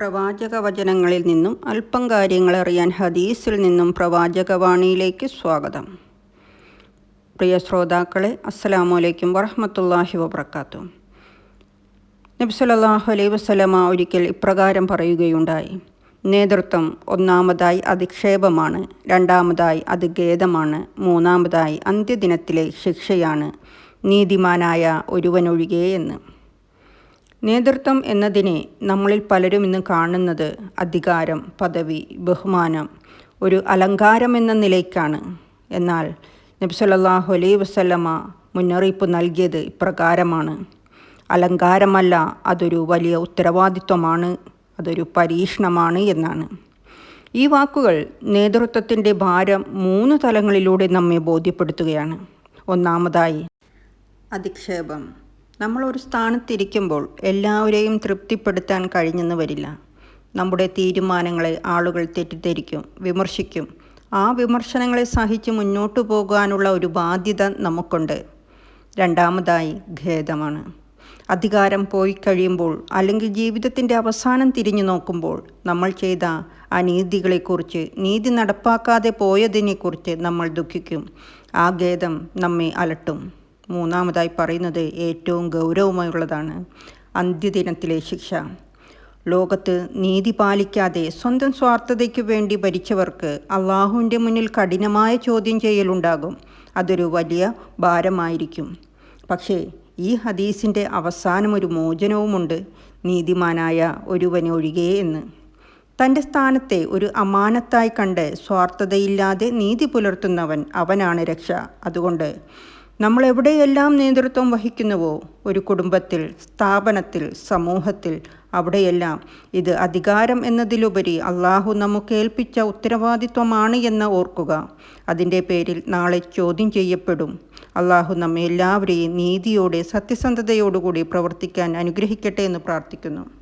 പ്രവാചക വചനങ്ങളിൽ നിന്നും അല്പം കാര്യങ്ങൾ അറിയാൻ ഹദീസിൽ നിന്നും പ്രവാചകവാണിയിലേക്ക് സ്വാഗതം. പ്രിയ ശ്രോതാക്കളെ അസ്സലാമു അലൈക്കും വറഹമത്തല്ലാഹി വബർക്കാത്തു നബി അലൈ വസ്ലമ ഒരിക്കൽ ഇപ്രകാരം പറയുകയുണ്ടായി. നേതൃത്വം ഒന്നാമതായി അധിക്ഷേപമാണ് രണ്ടാമതായി അത് ഖേദമാണ് മൂന്നാമതായി അന്ത്യദിനത്തിലെ ശിക്ഷയാണ് നീതിമാനായ ഒരുവനൊഴികെ എന്ന്. നേതൃത്വം എന്നതിനെ നമ്മളിൽ പലരും ഇന്ന് കാണുന്നത് അധികാരം പദവി ബഹുമാനം ഒരു അലങ്കാരം എന്ന നിലയ്ക്കാണ്. എന്നാൽ നബി അലൈ അലൈഹി വസല്ലമ മുന്നറിയിപ്പ് നൽകിയത് ഇപ്രകാരമാണ്. അലങ്കാരമല്ല അതൊരു വലിയ ഉത്തരവാദിത്വമാണ് അതൊരു പരീക്ഷണമാണ് എന്നാണ്. ഈ വാക്കുകൾ നേതൃത്വത്തിന്റെ ഭാരം മൂന്ന് തലങ്ങളിലൂടെ നമ്മെ ബോധ്യപ്പെടുത്തുകയാണ്. ഒന്നാമതായി അധിക്ഷേപം. നമ്മൾ ഒരു സ്ഥാനത്തിരിക്കുമ്പോൾ എല്ലാവരെയും തൃപ്തിപ്പെടുത്താൻ കഴിഞ്ഞെന്ന് വരില്ല. നമ്മുടെ തീരുമാനങ്ങളെ ആളുകൾ തെറ്റിദ്ധരിക്കും വിമർശിക്കും. ആ വിമർശനങ്ങളെ സഹിച്ച് മുന്നോട്ടു പോകാനുള്ള ഒരു ബാധ്യത നമുക്കുണ്ട്. രണ്ടാമതായി ഖേദമാണ്. അധികാരം പോയി കഴിയുമ്പോൾ അല്ലെങ്കിൽ ജീവിതത്തിന്റെ അവസാനം തിരിഞ്ഞു നോക്കുമ്പോൾ നമ്മൾ ചെയ്ത അനീതികളെക്കുറിച്ച് നീതി നടപ്പാക്കാതെ പോയതിനെക്കുറിച്ച് നമ്മൾ ദുഃഖിക്കും. ആ ഖേദം നമ്മെ അലട്ടും. മൂന്നാമതായി പറയുന്നത് ഏറ്റവും ഗൗരവമായുള്ളതാണ്. അന്ത്യദിനത്തിലെ ശിക്ഷ. ലോകത്ത് നീതി പാലിക്കാതെ സ്വന്തം സ്വാർത്ഥതയ്ക്ക് വേണ്ടി ഭരിച്ചവർക്ക് അള്ളാഹുവിന്റെ മുന്നിൽ കഠിനമായ ചോദ്യം ചെയ്യലുണ്ടാകും. അതൊരു വലിയ ഭാരമായിരിക്കും. പക്ഷേ ഈ ഹദീസിന്റെ അവസാനം ഒരു മോചനവുമുണ്ട്. നീതിമാനായ ഒരുവനൊഴികെ എന്ന്. തന്റെ സ്ഥാനത്തെ ഒരു അമാനത്തായി കണ്ട് സ്വാർത്ഥതയില്ലാതെ നീതി പുലർത്തുന്നവൻ അവനാണ് രക്ഷ. അതുകൊണ്ട് നമ്മൾ എവിടെയെല്ലാം നേതൃത്വം വഹിക്കുന്നുവോ ഒരു കുടുംബത്തിൽ സ്ഥാപനത്തിൽ സമൂഹത്തിൽ അവിടെയെല്ലാം ഇത് അധികാരം എന്നതിലുപരി അള്ളാഹു നമുക്ക് ഏൽപ്പിച്ച ഉത്തരവാദിത്വമാണ് എന്ന് ഓർക്കുക. അതിന്റെ പേരിൽ നാളെ ചോദ്യം ചെയ്യപ്പെടും. അള്ളാഹു നമ്മെ എല്ലാവരെയും നീതിയോടെ സത്യസന്ധതയോടുകൂടി പ്രവർത്തിക്കാൻ അനുഗ്രഹിക്കട്ടെ എന്ന് പ്രാർത്ഥിക്കുന്നു.